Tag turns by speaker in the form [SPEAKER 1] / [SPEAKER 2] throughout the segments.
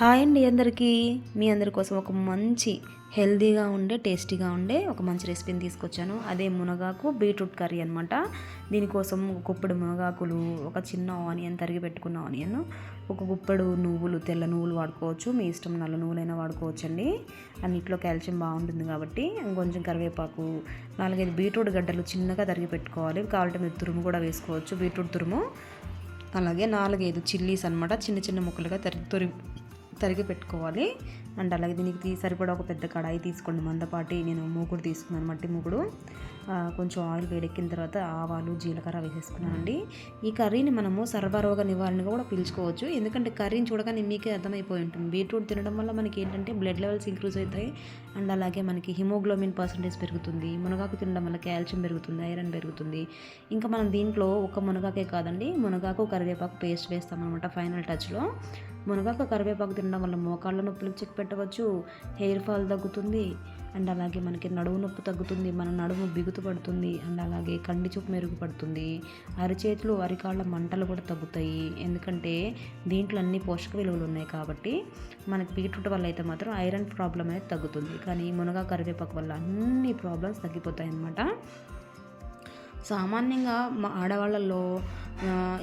[SPEAKER 1] Hi అండి అందరికీ. మీ అందరి కోసం ఒక మంచి హెల్దీగా ఉండే టేస్టీగా ఉండే ఒక మంచి రెసిపీని తీసుకొచ్చాను. అదే మునగాకు బీట్రూట్ కర్రీ అనమాట దీనికోసం ఒక గుప్పడు మునగాకులు ఒక చిన్న ఆనియన్ తరిగి పెట్టుకున్న ఆనియన్ ఒక గుప్పడు నువ్వులు తెల్ల నువ్వులు వాడుకోవచ్చు. మీ ఇష్టం నల్ల నువ్వులైనా వాడుకోవచ్చు అండి అన్నింటిలో కాల్షియం బాగుంటుంది కాబట్టి కొంచెం కరివేపాకు నాలుగైదు బీట్రూట్ గడ్డలు చిన్నగా తరిగి పెట్టుకోవాలి. కావాలంటే మీరు తురుము కూడా వేసుకోవచ్చు బీట్రూట్ తురుము. అలాగే నాలుగైదు చిల్లీస్ అనమాట చిన్న చిన్న ముక్కలుగా తరి తురి తరిగి పెట్టుకోవాలి. అండ్ అలాగే దీనికి సరిపడా ఒక పెద్ద కడాయి తీసుకోండి. మందపాటి నేను మూకుడు తీసుకున్నాను మట్టి మూకుడు. కొంచెం ఆయిల్ వేడెక్కిన తర్వాత ఆవాలు జీలకర్ర వేసేసుకున్నానండి. ఈ కర్రీని మనము సర్వరోగ నివారణగా కూడా పిలుచుకోవచ్చు. ఎందుకంటే కర్రీని చూడగానే మీకే అర్థమైపోయి ఉంటుంది. బీట్రూట్ తినడం వల్ల మనకి ఏంటంటే బ్లడ్ లెవెల్స్ ఇంక్రీజ్ అవుతాయి. అండ్ అలాగే మనకి హిమోగ్లోబిన్ పర్సంటేజ్ పెరుగుతుంది. మునగాకు తినడం వల్ల కాల్షియం పెరుగుతుంది ఐరన్ పెరుగుతుంది. ఇంకా మనం దీంట్లో ఒక మునగాకే కాదండి మునగాకు కరివేపాకు పేస్ట్ వేస్తామన్నమాట ఫైనల్ టచ్లో. మునగాకు కరివేపాకు తినడం వల్ల మోకాళ్ళ నొప్పులు చెక్ పెట్టవచ్చు. హెయిర్ ఫాల్ తగ్గుతుంది. అండ్ అలాగే మనకి నడుము నొప్పి తగ్గుతుంది. మన నడుము బిగుతు పడుతుంది. అండ్ అలాగే కండి చూపు మెరుగుపడుతుంది. అరిచేతులు అరికాళ్ళ మంటలు కూడా తగ్గుతాయి. ఎందుకంటే దీంట్లో అన్ని పోషక విలువలు ఉన్నాయి కాబట్టి మనకి బీట్రూట్ వల్ల అయితే మాత్రం ఐరన్ ప్రాబ్లం అనేది తగ్గుతుంది. కానీ మునగా కరివేపాకు వల్ల అన్ని ప్రాబ్లమ్స్ తగ్గిపోతాయి అన్నమాట సామాన్యంగా మా ఆడవాళ్ళల్లో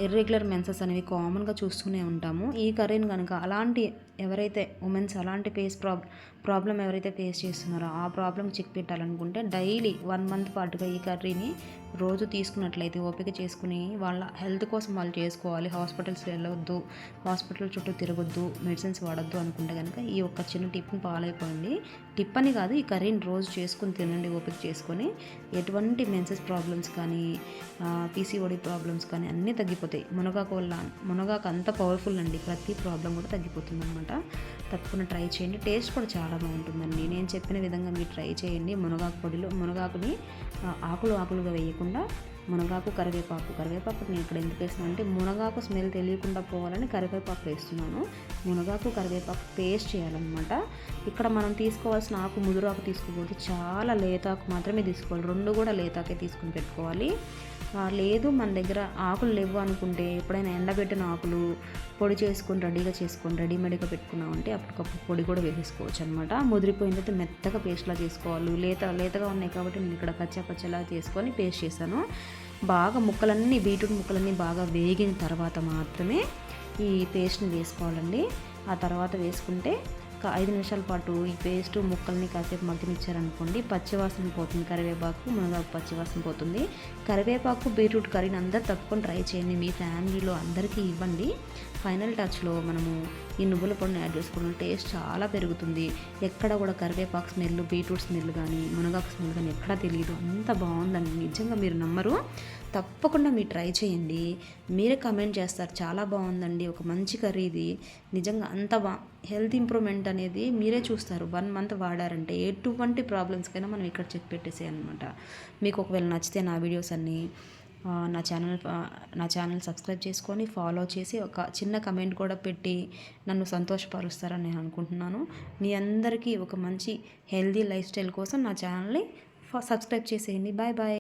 [SPEAKER 1] ఇర్రెగ్యులర్ మెన్సెస్ అనేవి కామన్గా చూస్తూనే ఉంటాము. ఈ కర్రీని కనుక అలాంటి ఎవరైతే ఉమెన్స్ అలాంటి ఫేస్ ప్రాబ్ ప్రాబ్లం ఎవరైతే ఫేస్ చేస్తున్నారో ఆ ప్రాబ్లం చెక్ పెట్టాలనుకుంటే డైలీ వన్ మంత్ పాటుగా ఈ కర్రీని రోజు తీసుకున్నట్లయితే ఓపిక చేసుకుని వాళ్ళ హెల్త్ కోసం వాళ్ళు చేసుకోవాలి. హాస్పిటల్స్ వెళ్ళొద్దు హాస్పిటల్ చుట్టూ తిరగొద్దు మెడిసిన్స్ వాడద్దు అనుకుంటే కనుక ఈ ఒక్క చిన్న టిప్ని ఫాలో టిప్ అని కాదు ఈ కర్రీని రోజు చేసుకుని తినండి ఓపిక చేసుకొని. ఎటువంటి మెన్సెస్ ప్రాబ్లమ్స్ కానీ పీసీఓడి ప్రాబ్లమ్స్ కానీ అన్ని అన్నీ తగ్గిపోతాయి. మునగాకు వల్ల మునగాకు అంత పవర్ఫుల్ అండి. ప్రతి ప్రాబ్లం కూడా తగ్గిపోతుంది అనమాట తప్పకుండా ట్రై చేయండి. టేస్ట్ కూడా చాలా బాగుంటుందండి. నేను చెప్పిన విధంగా మీరు ట్రై చేయండి. మునగాకు పొడిలో మునగాకుని ఆకులు ఆకులుగా వేయకుండా మునగాకు కరివేపాకు. కరివేపాకు నేను ఇక్కడ ఎందుకు వేస్తున్నాను అంటే మునగాకు స్మెల్ తెలియకుండా పోవాలని కరివేపాకు వేస్తున్నాను. మునగాకు కరివేపాకు పేస్ట్ చేయాలన్నమాట. ఇక్కడ మనం తీసుకోవాల్సిన ఆకు ముదురాకు తీసుకోకూడదు. చాలా లేతాకు మాత్రమే తీసుకోవాలి. రెండు కూడా లేతాకే తీసుకుని పెట్టుకోవాలి. లేదు మన దగ్గర ఆకులు లేవు అనుకుంటే ఎప్పుడైనా ఎండబెట్టిన ఆకులు పొడి చేసుకొని రెడీగా చేసుకొని రెడీమేడ్గా పెట్టుకున్నామంటే అప్పటికప్పుడు పొడి కూడా వేసేసుకోవచ్చు అనమాట ముదిరిపోయిన తర్వాత మెత్తగా పేస్ట్లా చేసుకోవాలి. లేత లేతగా ఉన్నాయి కాబట్టి నేను ఇక్కడ కచ్చా పచ్చలా చేసుకొని పేస్ట్ చేశాను. బాగా ముక్కలన్నీ బీట్రూట్ ముక్కలన్నీ బాగా వేగిన తర్వాత మాత్రమే ఈ పేస్ట్ని వేసుకోవాలండి. ఆ తర్వాత వేసుకుంటే ఒక ఐదు నిమిషాల పాటు ఈ పేస్ట్ ముక్కల్ని కాసేపు మగ్గనిచ్చారనుకోండి పచ్చివాసన పోతుంది. కరివేపాకు మునగాకు పచ్చివాసన పోతుంది. కరివేపాకు బీట్రూట్ కర్రీని అందరు తప్పకుండా ట్రై చేయండి. మీ ఫ్యామిలీలో అందరికీ ఇవ్వండి. ఫైనల్ టచ్లో మనము ఈ నువ్వుల పొడిని యాడ్ చేసుకోవడం టేస్ట్ చాలా పెరుగుతుంది. ఎక్కడ కూడా కరివేపాకు స్మెల్ బీట్రూట్ స్మెల్ కానీ మునగాకు స్మెల్ కానీ ఎక్కడ తెలియదు అంత బాగుందండి. నిజంగా మీరు నమ్మరు. తప్పకుండా మీరు ట్రై చేయండి. మీరే కమెంట్ చేస్తారు. చాలా బాగుందండి. ఒక మంచి కర్రీ ఇది. నిజంగా అంత బా హెల్త్ ఇంప్రూవ్మెంట్ అనేది మీరే చూస్తారు. వన్ మంత్ వాడారంటే ఎటువంటి ప్రాబ్లమ్స్కైనా మనం ఇక్కడ చెక్ పెట్టేసేయనమాట మీకు ఒకవేళ నచ్చితే నా వీడియోస్ అన్నీ నా ఛానల్ నా ఛానల్ సబ్స్క్రైబ్ చేసుకొని ఫాలో చేసి ఒక చిన్న కమెంట్ కూడా పెట్టి నన్ను సంతోషపరుస్తారని నేను అనుకుంటున్నాను. మీ అందరికీ ఒక మంచి హెల్దీ లైఫ్ స్టైల్ కోసం నా ఛానల్ని సబ్స్క్రైబ్ చేసేయండి. Bye bye.